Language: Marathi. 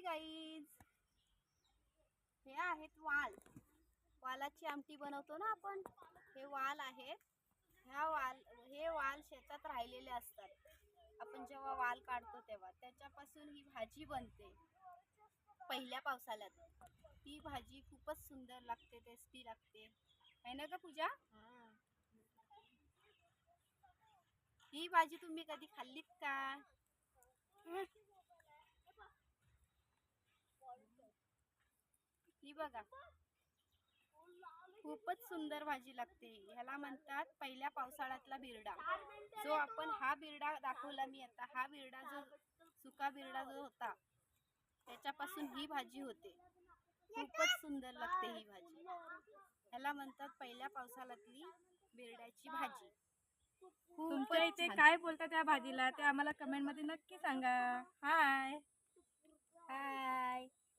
हाय गाईज हे आहेत वाल. वालाची आमटी बनवतो ना आपण? हे वाल आहेत ह्या वाल हे वाल शेतात राहिलेले असतात. आपण जेव्हा वाल काढतो तेव्हा. त्याच्यापासून ही भाजी बनते. पहिल्या पावसाळ्यात. ती भाजी खूपच सुंदर लागते टेस्टी लागते. आहे ना का पूजा? ही. भाजी तुम्ही कधी खाल्लीत का? ही बघा. खूपच सुंदर भाजी लागते ह्याला म्हणतात पहिल्या पावसाळ्यातला बिरडा. जो आपण हा बिरडा दाखवला मी आता. हा बिरडा जो सुका बिरडा जो होता त्याच्यापासून ही भाजी होते. खूपच सुंदर लागते ही भाजी. ह्याला म्हणतात पहिल्या पावसाळ्यातली बिरड्याची भाजी. तुमच्या इथे. काय बोलतात त्या भाजीला ते आम्हाला कमेंटमध्ये नक्की सांगा. हाय